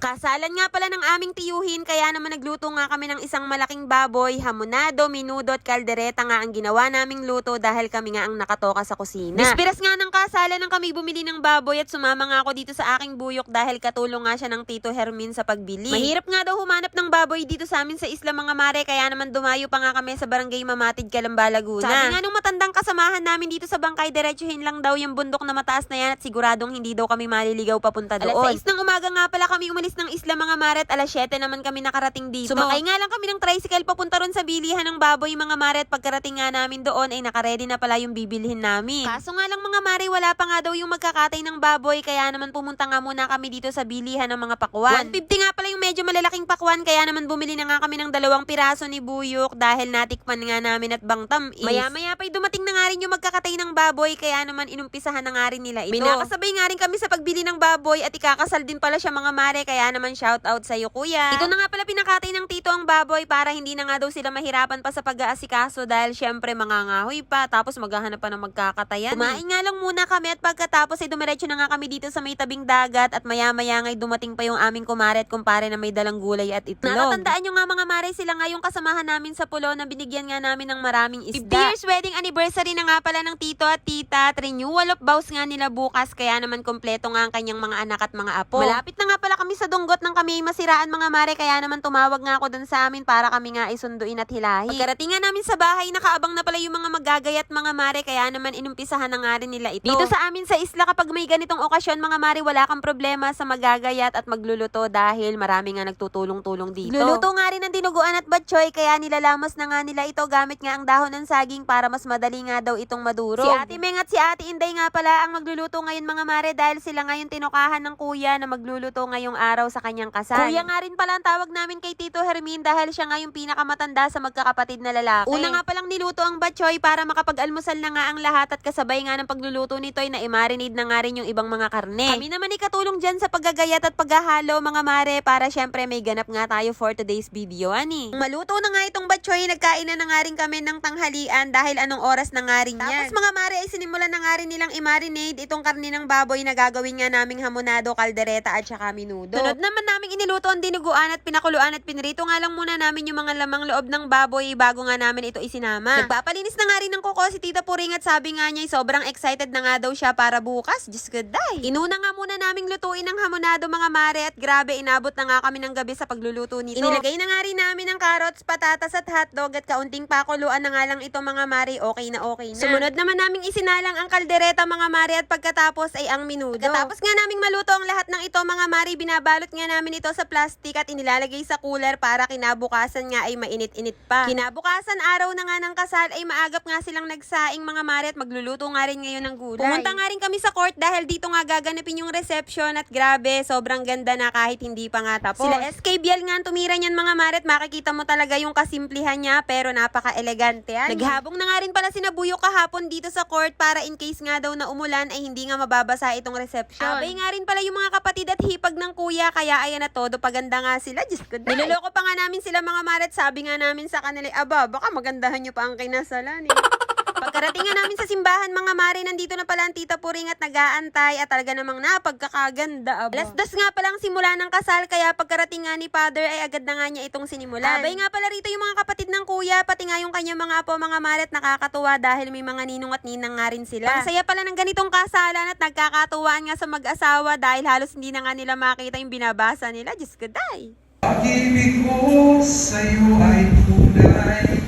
Kasalan nga pala ng aming tiyuhin kaya naman nagluto nga kami ng isang malaking baboy, hamonado, minudo at kaldereta nga ang ginawa naming luto dahil kami nga ang nakatoka sa kusina. Bispiras nga ng kasalan nang kami bumili ng baboy at sumama nga ako dito sa aking buyok dahil katulong nga siya ng Tito Hermin sa pagbili. Mahirap nga daw humanap ng baboy dito sa amin sa Isla Mga Mare kaya naman dumayo pa nga kami sa barangay Mamatid, Calamba, Laguna. Sabi nga nung matandang kasamahan namin dito sa bangkay, diretsuhin lang daw yung bundok na mataas na yan at siguradong hindi daw kami maliligaw papunta doon. Alas 6 ng umaga nga pala kami umalis ng Isla Mga Mare at alas 7 naman kami nakarating dito. Sumakay nga lang kami ng tricycle papunta ron sa bilihan ng baboy mga Mare at pagkarating nga namin doon ay nakaredy na pala yung bibilhin namin. Kaso nga lang mga Mare wala pa nga daw yung magkakatay ng baboy kaya naman pumunta nga muna kami dito sa bilihan ng mga pakwan. 150 nga pala yung medyo malalaking pakwan kaya naman bumili na nga kami ng dalawang piraso ni Buyok dahil natikpan nga namin at bangtam is. Maya-maya pa'y dumating na nga rin yung magkakatay ng baboy kaya naman inumpisahan na nga rin nila ito. Minakasabay nga rin kami sa pagbili ng baboy at ikakasal din pala siya mga Mare kaya naman shout out sa iyo kuya. Ito na nga pala pinakatay ng tito ang baboy para hindi na nga daw sila mahirapan pa sa pag-aasikaso dahil syempre mangangahoy pa tapos maghahanap pa ng magkakatayan. Kumain nga lang muna kami at pagkatapos ay dumiretso na nga kami dito sa may tabing dagat at maya-maya nga'y dumating pa yung aming kumare at kumpare na may dalang gulay at itlog. Natatandaan nyo nga mga mare sila nga yung kasamahan namin sa pulo na binigyan nga namin ng maraming isda. 50 years wedding anniversary na nga pala ng tito at tita at renewal of vows nga nila bukas kaya naman kompleto nga ang kanyang mga anak at mga apo. Malapit na nga pala kami sa dunggot ng kami masiraan mga mare kaya naman tumawag nga ako dun sa amin para kami nga isunduin at hilahi. Pagkarating nga namin sa bahay nakaabang na pala yung mga magagayat mga mare kaya naman inumpisahan na nga rin nila ito. Dito sa amin sa isla kapag may ganitong okasyon mga mare wala kang problema sa magagayat at magluluto dahil marami nga nagtutulong-tulong dito. Luluto nga rin ng dinuguan at batchoy kaya nilalamos na nga nila ito gamit nga ang dahon ng saging para mas madali nga daw itong madurog. Si Ate Meng at si Ate Inday nga pala ang magluluto ngayon mga mare dahil sila ngayon tinukahan ng kuya na magluluto ngayong araw sa kanyang kasal. Kuya nga rin pala ang tawag namin kay Tito Hermin dahil siya nga yung pinakamatanda sa magkakapatid na lalaki. Una nga palang niluto ang batchoy para makapag-almusal na nga ang lahat at kasabay nga ng pagluluto nito ay na-marinate na nga rin yung ibang mga karne. Kami naman ikatulong dyan sa paggagayat at paghahalo mga mare para syempre may ganap nga tayo for today's video ani. Maluto na nga itong batchoy, nagkain na, na nga rin kami ng tanghalian dahil anong oras na nga rin yan. Tapos mga mare ay sinimulan na nga rin nilang i-marinate itong karne ng baboy na gagawin nga naming hamonado, kaldereta at saka minudo. Sunod naman naming iniluto ang dinuguan at pinakuluan at pinrito nga lang muna namin yung mga lamang loob ng baboy bago nga namin ito isinama. Nagpapalinis na nga rin ng kuko si Tita Puring at sabi nga niya sobrang excited na nga daw siya para bukas. Diyos ko, day. Inuna nga muna naming lutuin ang hamonado mga mare at grabe inabot na nga kami ng gabi sa pagluluto nito. Inilagay na nga rin namin ang carrots, patatas at hotdog at kaunting pakuluan na nga lang ito mga mare. Okay na okay na. Sumunod naman naming isinalang ang kaldereta mga mare at pagkatapos ay ang minudo. Pagkatapos nga naming maluto ang lahat ng ito mga mare, binabalot nga namin ito sa plastic at inilalagay sa cooler para kinabukasan nga ay mainit-init pa. Kinabukasan araw na nga ng kasal ay maagap nga silang nagsaing mga mare at magluluto nga rin ngayon ng gulay. Pumunta nga rin kami sa court dahil dito nga gaganapin yung reception at grabe, sobrang ganda na kahit hindi pa nga tapos. Sila SK Biel nga tumira niyan mga mare at makikita mo talaga yung kasimplihan niya pero napaka-elegante. Naghabong na nga rin pala sinabuyo kahapon dito sa court para in case nga daw na umulan ay hindi nga mababasa itong reception. Abay nga rin pala yung mga kapatid at hipag ng kuya kaya ayan na todo paganda nga sila. Diyos ko. Niloloko pa nga namin sila mga mare at sabi nga namin sa kanila, aba baka magandahan nyo pa ang kinasalan eh. Pagkarating nga namin sa simbahan, mga mare, nandito na pala ang tita Puring at nag-aantay at talaga namang napagkakaganda. Aba. Alas dos nga palang simula ng kasal, kaya pagkarating nga ni father ay agad na nga niya itong sinimulan. Abay nga pala rito yung mga kapatid ng kuya, pati nga yung kanyang mga apo, mga mare, at nakakatuwa dahil may mga ninong at ninang nga rin sila. Ang saya pala ng ganitong kasalan at nagkakatuwaan nga sa mag-asawa dahil halos hindi na nga nila makita yung binabasa nila. Diyos ko, day. Pag-ibig ko sa'yo ay tunay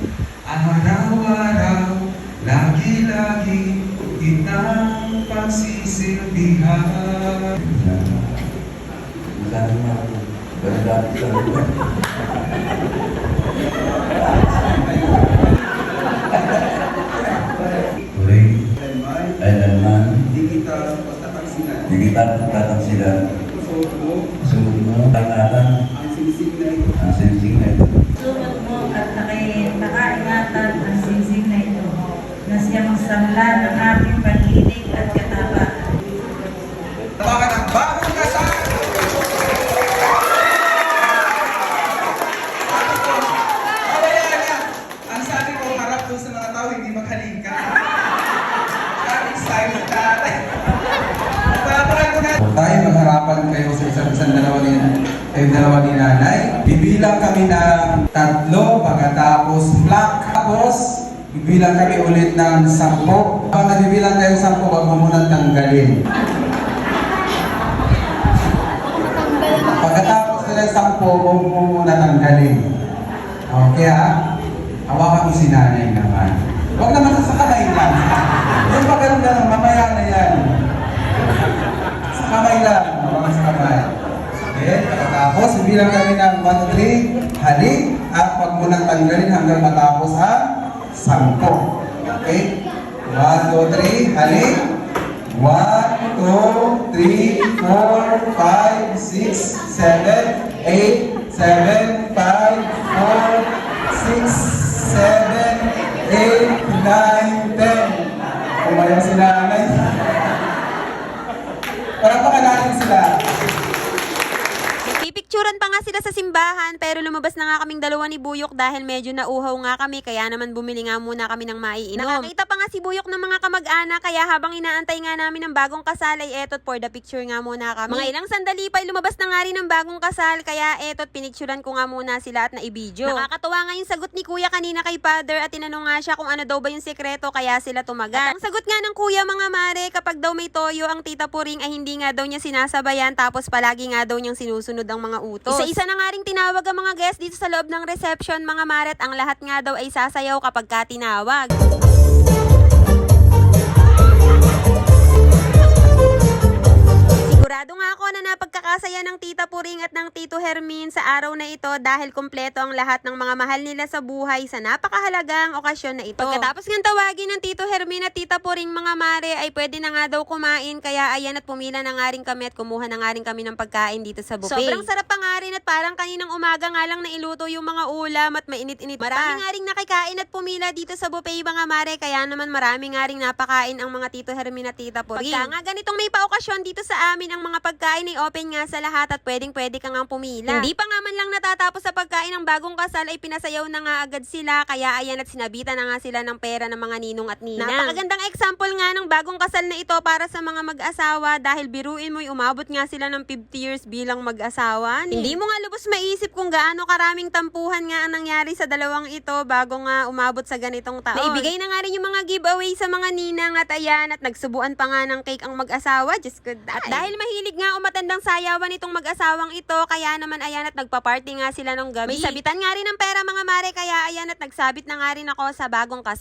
Araw-araw, lagi-lagi kitang pagsisilbihan Masyado na ako. Ganda sa lugar. Turing, kailanman, Di kita pagtataksilan di kita tataksilan. Suot mo Suot mo, tangatan, ang sinisig na ito ang sensing na ito. Magsanla ng aking pag-ibig at katapatan. Tawagan ang bagong kasal! Ang sabi ko, harap doon sa mga tao, hindi maghalika. Daming silent tatay. Tayo, magharapan kayo sa isa't isang dalawa niya. Kayong dalawa ni nanay. Bibilang kami ng tatlo, pagkatapos black. Tapos, bibilang kami ulit ng sampo. Kapag nabibilang tayo sampo, wag mo munang tanggalin. Pagkatapos nila sampo, huwag mo muna tanggalin. Okay ha? Hawakan mo si nanay naman. Huwag naman sa kamay lang. Yung pag ganun ganun, mamaya na yan. Sa kamay lang. Hawakan sa kamay. Okay? Pagkatapos, bilang kami ng 1, 2, 3, halik. At huwag mo tanggalin hanggang matapos ang sampo. Okay? 1, 2, 3, halik. 1, 2, 3, 4, 5, 6, 7, 8, 7, 5, 4, 6, 7, 8, 9, 10. Umayaw si nanay. Para pa natin sila. Pipicturan pa nga sila sa simbahan pero lumabas na nga kaming dalawa ni Buyok dahil medyo nauhaw nga kami kaya naman bumili nga muna kami ng maiinom. Nakakita pa nga si Buyok ng mga kamag-anak kaya habang inaantay nga namin ng bagong kasal ay etot for the picture nga muna kami. Mga ilang sandali pa ay lumabas na nga rin ng bagong kasal kaya etot pinicturan ko nga muna sila at naibidyo. Nakakatawa nga yung sagot ni Kuya kanina kay Father at tinanong nga siya kung ano daw ba yung sekreto kaya sila tumagal. At ang sagot nga ng Kuya mga mare kapag daw may toyo ang tita Puring ay hindi nga daw niya sinasabayan tapos palagi nga daw niyang sinusunod ang mga utos. Isa-isa na nga rin tinawag ang mga guests dito sa loob ng reception mga maret ang lahat nga daw ay sasayaw kapag ka tinawag. Ng Tito Hermin sa araw na ito dahil kumpleto ang lahat ng mga mahal nila sa buhay sa napakahalagang okasyon na ito. Pagkatapos ng tawagin ng Tito Hermin at Tita Puring mga mare ay pwede na nga daw kumain kaya ayan at pumila na nga rin kami at kumuha na nga rin kami ng pagkain dito sa buffet. Sobrang sarap pa nga rin at parang kaninang umaga nga lang nailuto yung mga ulam at mainit-init pa. Marami nga rin nakikain at pumila dito sa buffet mga mare kaya naman marami nga rin napakain ang mga Tito Hermin at Tita Puring. Pagka nga ganitong may pa-okasyon dito sa amin ang mga pagkain ay open nga sa lahat at pwedeng pwede ka nga pumila. Hindi pa nga man lang natatapos sa pagkain ng bagong kasal ay pinasayaw na nga agad sila kaya ayan at sinabitan na nga sila ng pera ng mga ninong at ninang. Napakagandang example nga ng bagong kasal na ito para sa mga mag-asawa dahil biruin mo'y umabot nga sila ng 50 years bilang mag-asawa. Hindi mo nga lubos maisip kung gaano karaming tampuhan nga ang nangyari sa dalawang ito bago nga umabot sa ganitong taon. Naibigay na nga rin yung mga giveaway sa mga ninang at ayan at nagsubuan pa nga ng cake ang mag-asawa. Just good At dahil mahilig nga umatandang sayawan itong mag-asawang ito, kaya naman ayan at nagpa-party nga sila nung gabi. May sabitan nga rin ng pera mga mare, kaya ayan at nagsabit na nga rin ako sa bagong kasal.